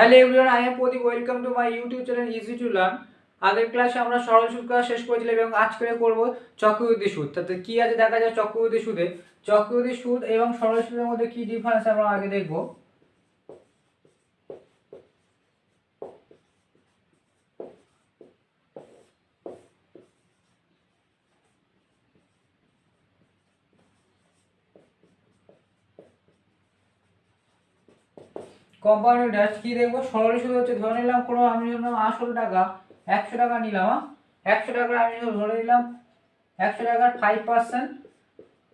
Hello everyone I am Pradeep welcome to my YouTube channel easy to learn আগের ক্লাসে আমরা সরল সুদ করা শেষ করেছিলাম এবং আজকে করব চক্রবৃদ্ধি সুদ। তাতে কী আছে দেখা যায় চক্রবৃদ্ধি সুদে। চক্রবৃদ্ধি সুদ এবং সরল সুদের মধ্যে কী ডিফারেন্স আমরা আগে দেখব। কোম্পানি ড্যাশ কি দেখব। সরল সুদ হচ্ছে ধরে নিলাম কোনো আমি ধরলাম আসল টাকা, একশো টাকা নিলাম? একশো টাকার আমি ধরে নিলাম, একশো টাকার ফাইভ পার্সেন্ট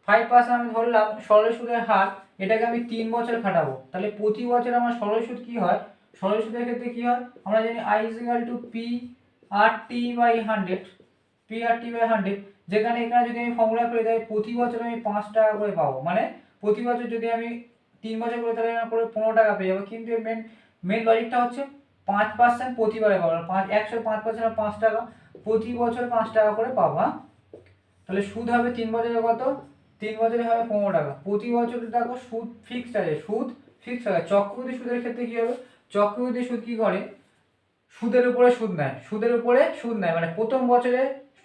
ফাইভ পার্সেন্ট আমি ধরলাম সরল সুদের হার, এটাকে আমি তিন বছর খাটাবো। তাহলে প্রতি বছর আমার সরল সুদ কী হয়? সরল সুদের ক্ষেত্রে কী হয়? আমরা জানি I is equal to P R T by hundred P R T by hundred যেখানে এখানে যদি আমি ফর্মুলা করে দেয়, প্রতি বছর আমি পাঁচ টাকা করে পাবো। মানে প্রতি বছর যদি আমি তিন বছর করে তাহলে করে পনেরো টাকা পেয়ে যাব। কিন্তু এর মেন মেন লজিকটা হচ্ছে পাঁচ পার্সেন্ট প্রতিবারে পাবো। পাঁচ, একশো পাঁচ পার্সেন্ট পাঁচ টাকা, প্রতি বছর পাঁচ টাকা করে পাবো হ্যাঁ? তাহলে সুদ হবে তিন বছরে কত? তিন বছরে হবে পনেরো টাকা। প্রতি বছর দেখো সুদ ফিক্সড আছে। সুদ ফিক্সড আছে চক্রবৃদ্ধি সুদের ক্ষেত্রে কী হবে? চক্রবৃদ্ধি সুদ কী করে? সুদের উপরে সুদ নেয়। সুদের উপরে সুদ নেয়। মানে প্রথম বছরে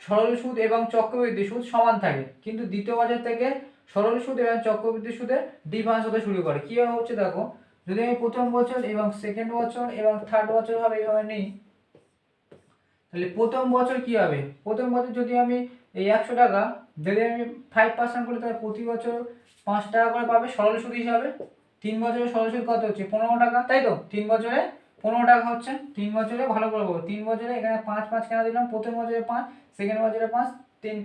সরল সুদ এবং চক্রবৃদ্ধি সুদ সমান থাকে। কিন্তু দ্বিতীয় বছর থেকে সরল সুদ এবং চক্রবৃদ্ধি সুদের ডিফারেন্স হতে শুরু করে। কীভাবে হচ্ছে দেখো, যদি আমি প্রথম বছর এবং সেকেন্ড বছর এবং থার্ড বছর হবে এইভাবে নিই, তাহলে প্রথম বছর কি হবে? প্রথম বছর যদি আমি এই একশো টাকা, যদি আমি ফাইভ পার্সেন্ট করি, তাহলে প্রতি বছর পাঁচ টাকা করে পাবে সরল সুদ হিসাবে। তিন বছরে সরল সুদ কত হচ্ছে? পনেরো টাকা, তাই তো? তিন বছরে পনেরো টাকা হচ্ছে। তিন বছরে ভালো করে বলব তিন বছরে এখানে পাঁচ পাঁচ কেন দিলাম? প্রথম বছরে পাঁচ সেকেন্ড বছরে পাঁচ, তিন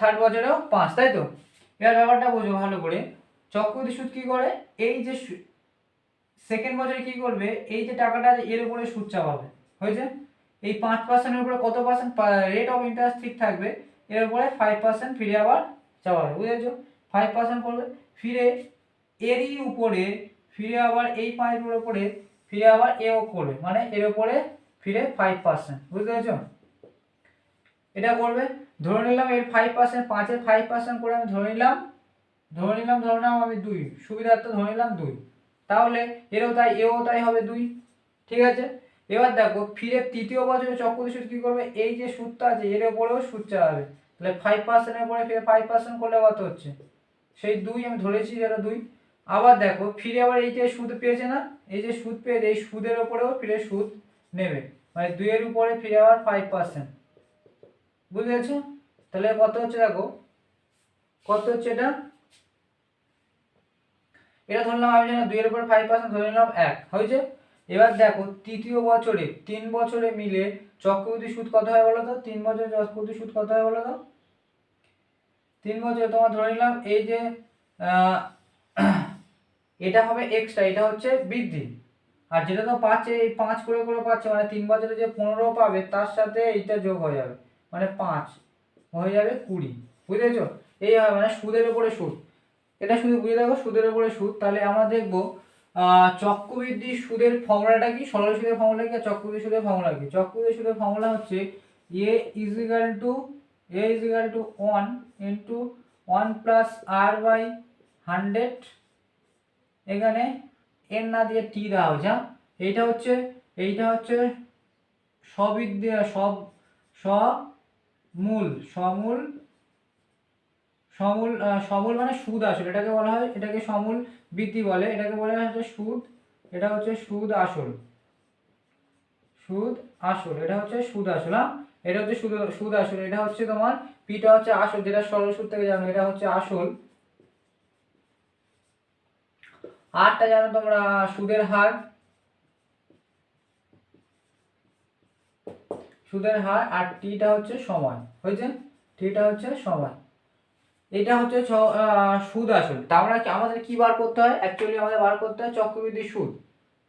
থার্ড বছরেও পাঁচ, তাই তো? এবার ব্যাপারটা বোঝো ভালো করে। চক্রবৃদ্ধি সুদ কী করে? এই যে সেকেন্ড বছরে কি করবে? এই যে টাকাটা এর উপরে সুদ চাপাবে, হয়েছে? এই পাঁচ পার্সেন্টের উপরে কত পার্সেন্ট রেট অফ ইন্টারেস্ট ঠিক থাকবে, এর উপরে ফাইভ পার্সেন্ট ফিরে আবার চাপাবে, বুঝেছ? ফাইভ পার্সেন্ট করবে ফিরে এরই উপরে, ফিরে আবার এই পাঁচের উপরে, ফিরে আবার এও করবে মানে এর উপরে ফিরে ফাইভ পার্সেন্ট বুঝতে পেরেছ? এটা করবে। ধরে নিলাম এর ফাইভ পার্সেন্ট পাঁচের ফাইভ পার্সেন্ট করে আমি ধরে নিলাম। ধরে নিলাম ধরে নিলাম আমি দুই। সুবিধার্থে ধরে নিলাম দুই। তাহলে এরও তাই, এও তাই হবে দুই। ঠিক আছে? এবার দেখো, ফিরে তৃতীয় বছরে চক্রবৃদ্ধি সুদ কী করবে? এই যে সুদটা আছে, এর ওপরেও সুদ চালাবে তাহলে ফাইভ পার্সেন্টের পরে ফিরে ফাইভ পার্সেন্ট করলে কত হচ্ছে? সেই দুই আমি ধরেছি যেটা দুই। আবার দেখো, ফিরে আবার এই যে সুদ পেয়েছে না? এই যে সুদ পেয়েছে, এই সুদের ওপরেও ফিরে সুদ নেবে। মানে দুইয়ের উপরে ফিরে আবার ফাইভ পার্সেন্ট বুঝতে পেরেছ? তাহলে কত হচ্ছে দেখো? কত হচ্ছে এটা? এটা ধরলাম আমি যেন দুইয়ের উপর ফাইভ পার্সেন্ট ধরে নিলাম এক। হয়েছে? এবার দেখো, তৃতীয় বছরে, তিন বছরে মিলে চক্রবৃদ্ধি সুদ কত হয় বলো তো? তিন বছরে চক্রবৃদ্ধি সুদ কত হয় বলো তো? তিন বছরে তোমার ধরে নিলাম এই যে এটা হবে এক্সট্রা এটা হচ্ছে বৃদ্ধি। আর যেটা তো পাচ্ছে, এই পাঁচ করে করে পাচ্ছে মানে তিন বছরে যে পনেরো পাবে, তার সাথে এইটা যোগ হয়ে যাবে। মানে পাঁচ, হয়ে যাবে কুড়ি, বুঝেছ? এই মানে সুদের উপরে সুদ। এটা শুধু বুঝে দেখো সুদের উপরে সুদ, তাহলে আমরা দেখব চক্রবৃদ্ধি সুদের ফর্মুলাটা কি? সরল সুদের ফর্মুলা কি? আর চক্রবৃদ্ধি সুদের ফর্মুলা কি? চক্রবৃদ্ধি সুদের ফর্মুলা হচ্ছে A is equal to A is equal to one into one plus R by hundred এখানে এন না দিয়ে টি দেওয়া হয়েছে হ্যাঁ? এইটা হচ্ছে এইটা হচ্ছে সবিদ্য সব সমূল সমূল সমূল সমূল মানে সুদ আসল। এটাকে বলা হয়, এটাকে সমূল বৃদ্ধি বলে। এটাকে বলা হয় হচ্ছে সুদ, এটা হচ্ছে সুদ আসল। সুদ আসল, এটা হচ্ছে সুদ আসল হ্যাঁ? এটা হচ্ছে সুদ সুদ আসল। এটা হচ্ছে তোমার, পিটা হচ্ছে আসল, যেটা সরল সুদ থেকে জানো এটা হচ্ছে আসল। আরটা জানো তোমরা, সুদের হার। সুদের হার আর টিটা হচ্ছে সমান, হয়েছে? টিটা হচ্ছে সমান। এটা হচ্ছে সুদ আসল। তা আমরা আমাদের কি বার করতে হয়? অ্যাকচুয়ালি আমাদের বার করতে হয় চক্রবৃদ্ধি সুদ।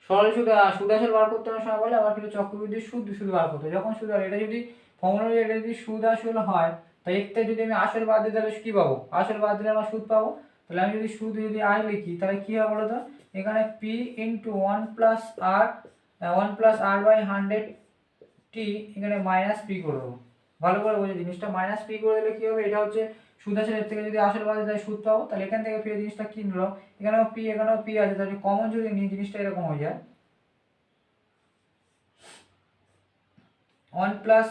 সরল সুদ সুদ আসল বার করতে হবে সময় বলে আমার কিন্তু চক্রবৃদ্ধি সুদ সুদ বার করতে হয়। যখন সুদ হয় এটা যদি ফর্মুলা এটা যদি সুদ আসল হয় তাই একটা যদি আমি আসল বাদ দিই, তাহলে কী পাবো? আসল বাদ দিলে আমার সুদ পাবো? তাহলে আমি যদি সুদ যদি আয় লিখি, তাহলে কী হবে বলো তো এখানে P into one plus R one plus R by hundred T এখানে মাইনাস পি করে দেবো। ভালো করে বোঝো, জিনিসটা মাইনাস পি করে দিলে কী হবে? এটা হচ্ছে সুদ আছে এর থেকে যদি আসল বাদে তাহলে সুদ পাবো, তাহলে এখান থেকে ফিরে জিনিসটা কি এখানেও পি এখানেও পি আছে, তাহলে কমন যদি নিই, জিনিসটা এরকম হয়ে যায়। ওয়ান প্লাস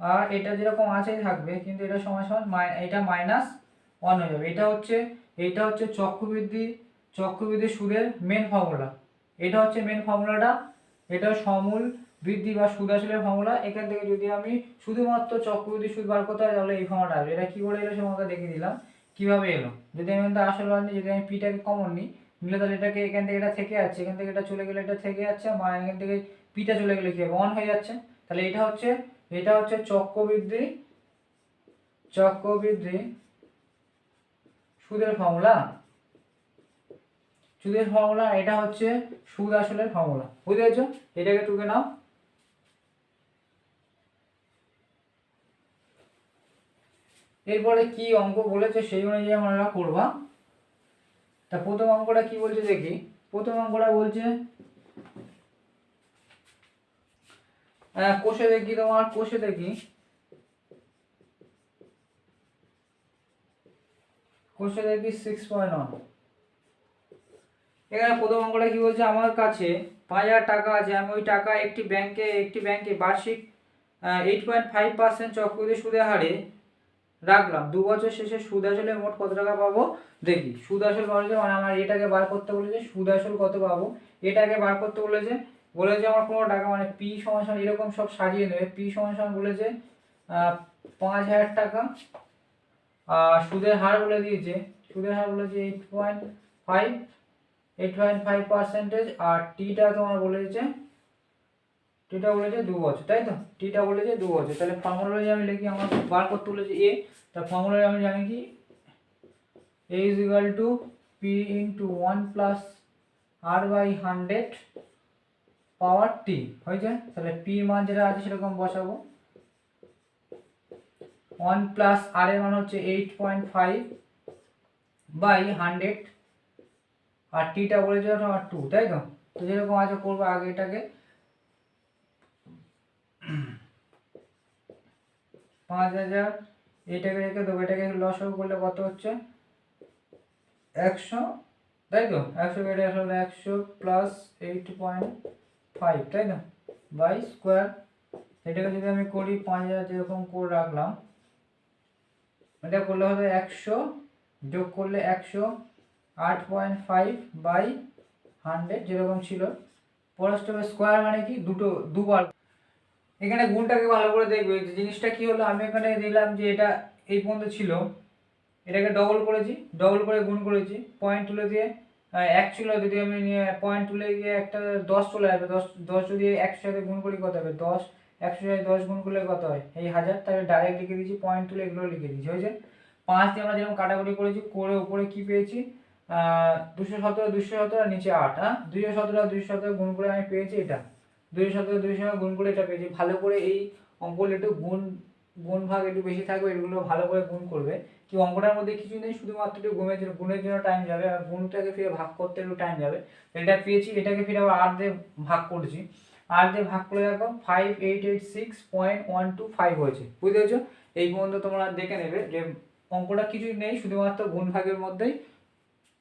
আর এটা যেরকম আছেই থাকবে, কিন্তু এটা সমান সমান এটা মাইনাস ওয়ান হয়ে যাবে। এটা হচ্ছে এটা হচ্ছে চক্রবৃদ্ধি চক্রবৃদ্ধি সুদের মেন ফর্মুলা এটা হচ্ছে মেন ফর্মুলাটা এটা সমূল বৃদ্ধি বা সুদ আসলের ফর্মুলা এখান থেকে যদি আমি শুধুমাত্র চক্রবৃদ্ধি সুদ বার করতে হয়, তাহলে এই ফর্মুলাটা আসবে। এটা কী করে এলো সে আমাকে দেখিয়ে দিলাম। কীভাবে এলো? যদি আমি থেকে আসল বার যদি আমি পিটাকে কমন নিই, নিলে তাহলে এটাকে এখান থেকে এটা থেকে যাচ্ছে। এখান থেকে এটা চলে গেলে এটা থেকে যাচ্ছে বা এখান থেকে পিটা চলে গেলে কি হবে? অন হয়ে যাচ্ছে। তাহলে এটা হচ্ছে এটা হচ্ছে চক্রবৃদ্ধি চক্রবৃদ্ধি সুদের ফর্মুলা সুদের ফর্মুলা এটা হচ্ছে সুদ আসলের ফর্মুলা বুঝতে পেরেছ? এটাকে টুকে নাও। এরপরে কি অঙ্ক বলেছে সেই অনুযায়ী আমরা করবা তা প্রথম অঙ্কটা কি বলছে দেখি, প্রথম অঙ্কটা বলছে কোষে দেখি তোমার, কোষে দেখি কোষে দেখি সিক্স পয়েন্ট ওয়ান এখানে প্রথম অঙ্কটা কি বলছে, আমার কাছে পাঁচ হাজার টাকা আছে, আমি ওই টাকা একটি ব্যাংকে একটি ব্যাংকে বার্ষিক এইট পয়েন্ট ফাইভ পার্সেন্ট চক্রবৃদ্ধি সুদের হারে রাখলাম। দু বছর শেষে সুদ আসলে মোট কত টাকা পাবো? দেখি, সুদ আসল বলেছে মানে আমার এটাকে বার করতে বলেছে, সুদ আসল কত পাবো? এটাকে বার করতে বলেছে বলেছে আমার কোনো টাকা মানে পি সমান এরকম সব সাজিয়ে নেবে। পি সমান সমান বলেছে পাঁচ হাজার টাকা। আর সুদের হার বলে দিয়েছে, সুদের হার বলেছে eight point five eight point five percentage আর টিটা তোমার বলেছে টিটা বলেছে দু বছর, তাই তো? টিটা বলেছে দু বছর। তাহলে ফর্মুলা আমি লিখি, আমার বার করতে বলেছে এ তা ফর্মুলা আমি জানি কি? A is equal to P into one plus R by hundred power T হয়েছে? তাহলে পি মান যেটা আছে সেরকম বসাবো। ওয়ান প্লাস আর এর মান হচ্ছে eight point five by hundred আর টিটা বলেছে টু তাই তো? তো যেরকম আছে করব আগে এটাকে পাঁচ হাজার এটাকে রেখে দেবো, এটাকে লস করলে কত হচ্ছে? একশো, তাই তো? একশো কেটে আসলে একশো প্লাস এইট পয়েন্ট ফাইভ তাই তো? বাই স্কোয়ার এটাকে যদি আমি করি পাঁচ হাজার যেরকম করে রাখলাম, এটা করলে হবে একশো, যোগ করলে একশো, আট পয়েন্ট ফাইভ বাই হান্ড্রেড যেরকম ছিল। পরস্ত স্কোয়ার মানে কি? দুটো, দুবার এখানে গুণটাকে ভালো করে দেখবে, যে জিনিসটা কি হলো, আমি এখানে দিলাম যে এটা এই পর্যন্ত ছিল, এটাকে ডবল করেছি ডবল করে গুণ করেছি পয়েন্ট তুলে দিয়ে এক ছিল যদি আমি নিয়ে পয়েন্ট তুলে গিয়ে একটা দশ চলে আসবে, দশ দশ যদি একশো সাথে গুণ করি কত হবে? দশ একশো সাথে দশ গুণ করলে কত হয়? এই হাজার, তাহলে ডাইরেক্ট লিখে দিয়েছি পয়েন্ট তুলে এগুলো লিখে দিয়েছি, হয়েছে? পাঁচ দিয়ে আমরা যেরকম কাটাকুটি করেছি, করে উপরে কি পেয়েছি? দুশো সতেরো দুশো সতেরো, নিচে আট হ্যাঁ দুশো সতেরো দুশো সতেরো গুণ করে আমি পেয়েছি এটা। দুশো সতেরো দুশো গুণ করে এটা পেয়েছি। ভালো করে এই অঙ্কগুলো একটু গুণ গুণ ভাগ একটু বেশি থাকবে, এগুলো ভালো করে গুণ করবে। কি অঙ্কটার মধ্যে কিছু নেই, শুধুমাত্র একটু গুণের জন্য গুণের জন্য টাইম যাবে, আর গুণটাকে ফিরে ভাগ করতে একটু টাইম যাবে। এটা পেয়েছি, এটাকে ফিরে আবার আট দিয়ে ভাগ করছি। আট দিয়ে ভাগ করে দেখো five eight eight six point one two five হয়েছে। বুঝতে পেরেছ? এই পর্যন্ত তোমরা দেখে নেবে যে অঙ্কটা কিছুই নেই, শুধুমাত্র গুণ ভাগের মধ্যেই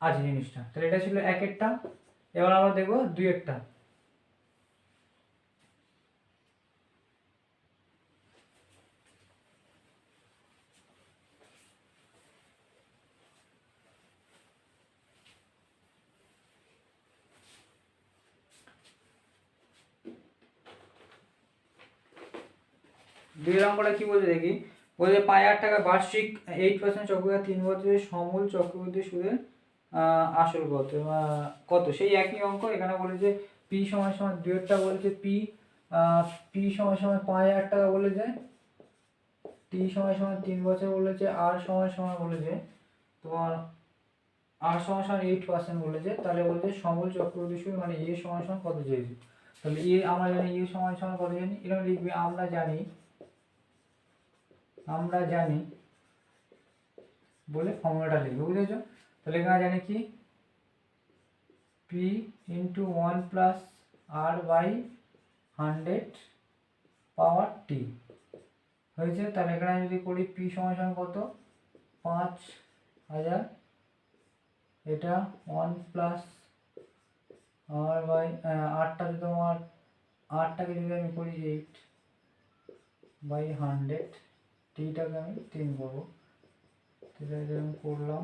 আছে জিনিসটা। তাহলে এটা ছিল এক একটা। এবার আমরা দেখব দুই একটা। দুই নম্বরটা কি বলছে দেখি? বলছে পাঁচ হাজার টাকা বার্ষিক এইট পার্সেন্ট চক্রবৃদ্ধি, তিন বছরের সমূল চক্রবৃদ্ধি সুদের আসল কত কত? সেই একই অঙ্ক, এখানে বলেছে পি সময় সমান দুয়েরটা বলেছে পি পি সমান সময় পাঁচ হাজার টাকা বলেছে টি সমান সময় তিন বছর বলেছে আর সমান সময় বলেছে, তোমার আর সময় সমান এইট পার্সেন্ট বলেছে, তাহলে বলেছে সমূল চক্রবৃদ্ধি সুদ মানে এ সময় সমান কত চেয়েছে? তাহলে এ আমরা জানি এ সময় সমান কত জানি? এরকম লিখবে, আমরা জানি আমরা জানি বলে ফর্মুলাটা লিখবে, বুঝেছ? তাহলে এখানে জানি কি? P into one plus R by hundred power T হয়েছে? তাহলে এখানে যদি করি পি সমান কত? পাঁচ হাজার। এটা ওয়ান প্লাস আর বাই আটটা যদি তোমার আটটাকে যদি আমি করি এইট বাই হান্ড্রেড টিটাকে আমি তিন করব এটা যেরকম করলাম।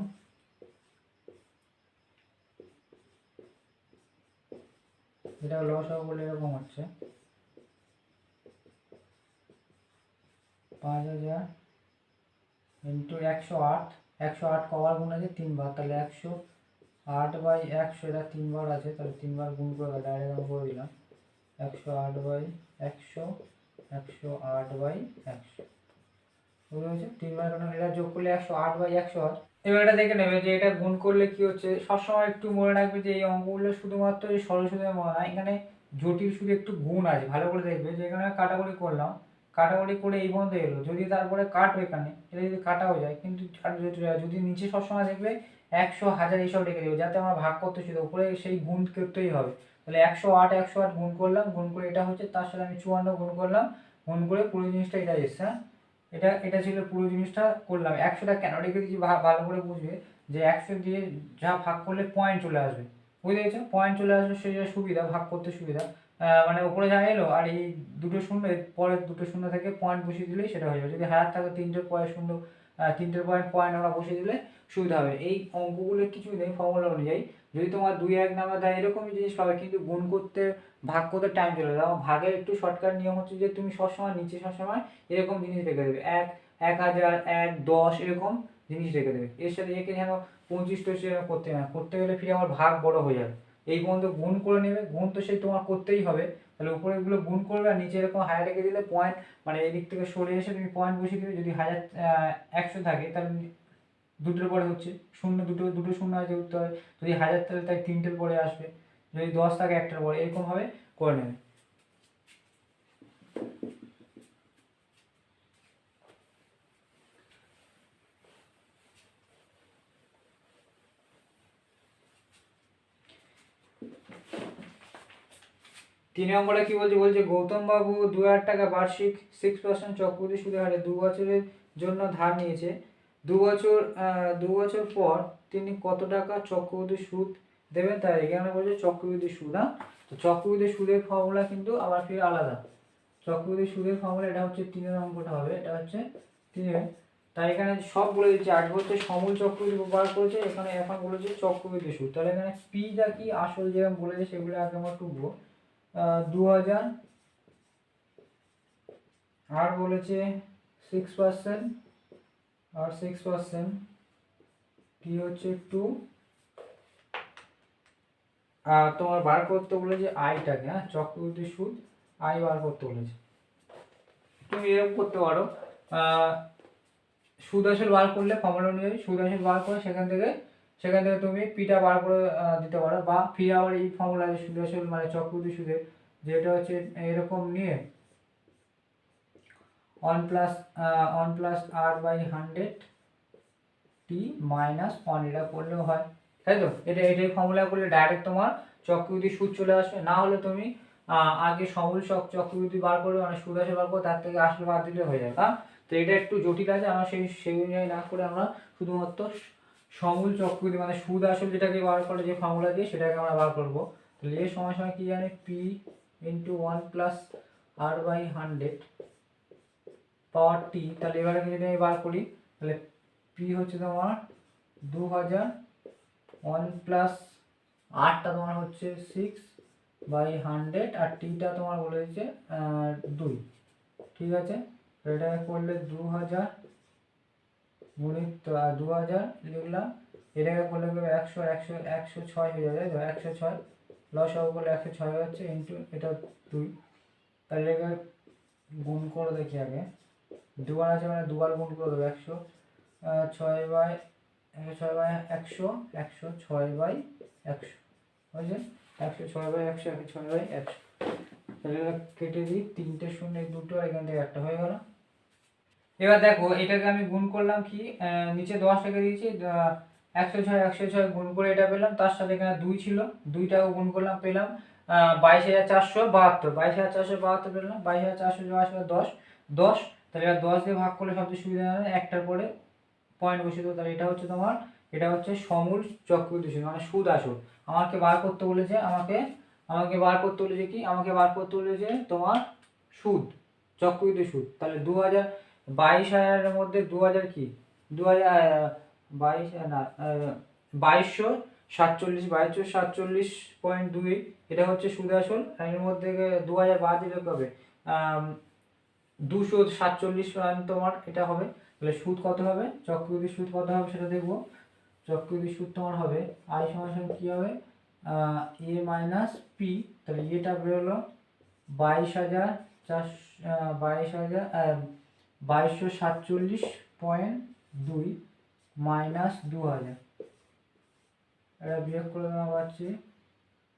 এটা লস হবে বলে এরকম হচ্ছে। পাঁচ হাজার ইন্টু একশো আট। একশো আট কবার গুণ আছে তিনবার। তাহলে একশো আট বাই একশো, এটা তিনবার আছে। তাহলে তিনবার গুণ করে ডাইরেক্ট আমি করে দিলাম। একশো আট বাই একশো একশো আট বাই একশো। বুঝতে পেরেছ তিনবার কারণ এটা যোগ করলে একশো, আট বাই একশো আট এবার এটা দেখে নেবে যে এটা গুণ করলে কি হচ্ছে? সবসময় একটু মনে রাখবে যে এই অঙ্কগুলো শুধুমাত্র এই সরল সুদের মনে হয় এখানে জটিল সুদে একটু গুণ আছে। ভালো করে দেখবে যে এখানে কাটাকুটি করলাম। কাটাকুটি করে এই পর্যন্ত এলো। যদি তারপরে কাটবে এখানে, এটা যদি কাটাও যায়, কিন্তু যদি- নিচে সবসময় দেখবে একশো, হাজার এইসব রেখে দেবে, যাতে আমরা ভাগ করতে শুধু উপরে সেই গুণ করতেই হবে। তাহলে একশো, আট একশো, আট গুণ করলাম, গুণ করে এটা হচ্ছে, তার সাথে আমি চুয়ান্ন গুণ করলাম, গুণ করে পুরো জিনিসটা এটা এসছে হ্যাঁ? এটা এটা ছিল পুরো জিনিসটা করলাম। একশোটা দিচ্ছি ভা- ভালো করে বুঝবে যে একশো দিয়ে যা ভাগ করলে পয়েন্ট চলে আসবে। বুঝতে পেরেছ? পয়েন্ট চলে আসবে যে সুবিধা, ভাগ করতে সুবিধা। মানে ওপরে যা এলো আর এই দুটো শূন্য পরের দুটো শূন্য থেকে পয়েন্ট বসিয়ে দিলেই সেটা হয়ে যাবে। যদি হাজার থাকে তিনটের পয়েন্ট শূন্য তিনটের পয়েন্ট পয়েন্ট আমরা বসিয়ে দিলে সুবিধা হবে। এই অঙ্কগুলো কিছুই নেই ফর্মুলা অনুযায়ী। যদি তোমার দুই এক নাম্বার দেয়, এরকমই জিনিস পাবে। কিন্তু গুণ করতে ভাগ করতে টাইম চলে যাবে ভাগের একটু শর্টকাট নিয়ম হচ্ছে যে, তুমি সবসময় নিচে সবসময় এরকম জিনিস রেখে দেবে। এক এক হাজার, এক, দশ এরকম জিনিস রেখে দেবে। এর সাথে একে যেন পঁচিশ টচিশ এরকম করতে না, করতে গেলে ফিরে আমার ভাগ বড় হয়ে যাবে। এই পর্যন্ত গুণ করে নেবে। গুণ তো সেই তোমার করতেই হবে। তাহলে উপরে এগুলো গুণ করবে আর নিচে এরকম হায়ার রেখে দিলে পয়েন্ট মানে এদিক থেকে সরে এসে তুমি পয়েন্ট বসিয়ে দিবে। যদি হাজার একশো থাকে, তাহলে দুটোর পরে হচ্ছে শূন্য, দুটো দুটো শূন্য আছে উঠতে হবে যদি হাজার তাহলে তাই তিনটের পরে আসবে। যদি দশ থাকে একটার পরে এরকমভাবে করে নেবে। তিন নম্বরে কি বলছে? বলছে গৌতম বাবু দু হাজার টাকা বার্ষিক সিক্স পার্সেন্ট চক্রবৃদ্ধি সুদে হারে দু বছরের জন্য ধার নিয়েছে। দু বছর দু বছর পর তিনি কত টাকা চক্রবৃদ্ধি সুদ দেবেন, তাই এখানে বলছে চক্রবৃদ্ধি সুদ হ্যাঁ? তো চক্রবৃদ্ধি সুদের ফর্মুলা কিন্তু আবার ফিরে আলাদা। চক্রবৃদ্ধি সুদের ফর্মুলা এটা হচ্ছে তিনের অঙ্কটা হবে, এটা হচ্ছে তিনের তাই এখানে সব বলে দিচ্ছে আট বছর সমূল চক্রবৃদ্ধি বার করেছে, এখানে এখন বলেছে চক্রবৃদ্ধি সুদ। তাহলে এখানে পিটা কি আসল যেরকম বলেছে সেগুলো আগে আমরা টুকবো। দু হাজার আর বলেছে six percent R six percent P হচ্ছে টু তোমার বার করতে বলেছে আইটাকে হ্যাঁ? চক্রবৃদ্ধি সুদ, আই বার করতে বলেছে। তুমি এরকম করতে পারো। সুদ আসল বার করলে ফর্মুলা অনুযায়ী সুদ আসল বার করে সেখান থেকে সেখান থেকে তুমি পিটা বার করে দিতে পারো বা ফিরে আবার এই ফর্মুলা সুদ আসল মানে চক্রবৃদ্ধি সুদের, যেটা হচ্ছে এরকম নিয়ে one plus one plus R by hundred T minus one এটা করলেও হয়। তাই তো? এটা, এটাই ফর্মুলা করলে ডাইরেক্ট তোমার চক্রবৃদ্ধি সুদ চলে আসবে। না হলে তুমি আগে সমূল চক চক্রবৃদ্ধি বার করবে মানে সুদ আসে বার করবে, তার থেকে আসলে বাদ দিলে হয়ে যাবে তো এটা একটু জটিল আছে, আমরা সেই সেই অনুযায়ী না করে আমরা শুধুমাত্র সমূল চক্রবৃদ্ধি মানে সুদ আসল যেটাকে বার করে যে ফর্মুলা দিয়ে, সেটাকে আমরা বার করব। তাহলে এর সময় সময় কি জানি? P into one plus R by hundred power T তাহলে এবারে যদি আমি বার করি, তাহলে পি হচ্ছে তোমার দু হাজার ওয়ান প্লাস আটটা তোমার হচ্ছে সিক্স বাই হান্ড্রেড আর টিটা তোমার বলে দিচ্ছে দুই। ঠিক আছে? এটা করলে দু হাজার গুণিত দু হাজার লিখলাম। এটাকে করলে একশো একশো একশো ছয় হয়ে যাবে একশো ছয় লস হবে বলে একশো ছয় হচ্ছে ইন্টু এটা দুই। তাহলে এটাকে গুণ করে দেখি আগে। দুবার আছে মানে দুবার গুণ করে দেবো, একশো ছয় বাই ছয় বাই একশো একশো ছয় বাই একশো। বুঝলে? একশো ছয় বাই একশো একশো ছয় বাই একশো। তাহলে কেটে দিই, তিনটে শূন্য দুটো এখান থেকে একটা হয়ে গেল। এবার দেখো, এটাকে আমি গুণ করলাম কি? নিচে দশ রেখে দিয়েছি একশো ছয় একশো ছয় গুণ করে এটা পেলাম, তার সাথে এখানে দুই ছিল দুইটাও গুণ করলাম, পেলাম বাইশ হাজার চারশো বাহাত্তর। বাইশ হাজার চারশো বাহাত্তর পেলাম, বাইশ হাজার চারশো দশ দশ, তাহলে দশ দিয়ে ভাগ করলে সবচেয়ে সুবিধা হবে, একটার পরে পয়েন্ট বসিয়ে দেবো, তাহলে এটা হচ্ছে তোমার, এটা হচ্ছে সমূল সুদ মানে সুদ আসল। আমাকে বার করতে বলেছে আমাকে আমাকে বার করতে বলেছে কি? আমাকে বার করতে বলেছে তোমার সুদ চক্রবৃদ্ধি সুদ। তাহলে দু হাজার বাইশ হাজারের মধ্যে দু হাজার কি? দু হাজার বাইশ না বাইশশো সাতচল্লিশ বাইশশো সাতচল্লিশ পয়েন্ট দুই, এটা হচ্ছে সুদ আসল। এর মধ্যে দু হাজার বাদ দিলে কবে? দুশো সাতচল্লিশ তোমার, এটা হবে। তাহলে সুদ কত হবে? চক্রবৃদ্ধি সুদ কত হবে সেটা দেখব। চক্রবৃদ্ধি সুদ তোমার হবে আই সমান সমান কী হবে? এ মাইনাস পি তাহলে এটা বেরোলো বাইশ হাজার চার বাইশ হাজার বাইশশো সাতচল্লিশ পয়েন্ট দুই মাইনাস দু হাজার। এটা বিয়োগ করে দেওয়া পাচ্ছি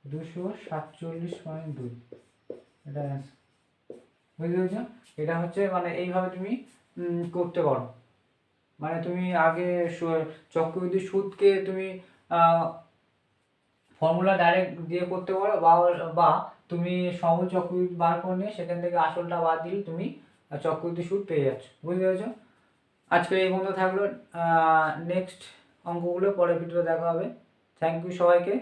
দুশো সাতচল্লিশ পয়েন্ট দুই। এটা বুঝতে পেরেছ? এটা হচ্ছে মানে এইভাবে তুমি করতে পারো। মানে তুমি আগে চক্রবৃদ্ধি সুদকে তুমি ফর্মুলা ডাইরেক্ট দিয়ে করতে পারো বা বা তুমি সময় চক্রবৃদ্ধি বার করে নিয়ে সেখান থেকে আসলটা বাদ দিলে তুমি চক্রবৃদ্ধি সুদ পেয়ে যাচ্ছ। বুঝতে পেরেছ? আজকে এই পর্যন্ত থাকল। নেক্সট অঙ্কগুলো পরের ভিডিও দেখা হবে। থ্যাংক ইউ সবাইকে।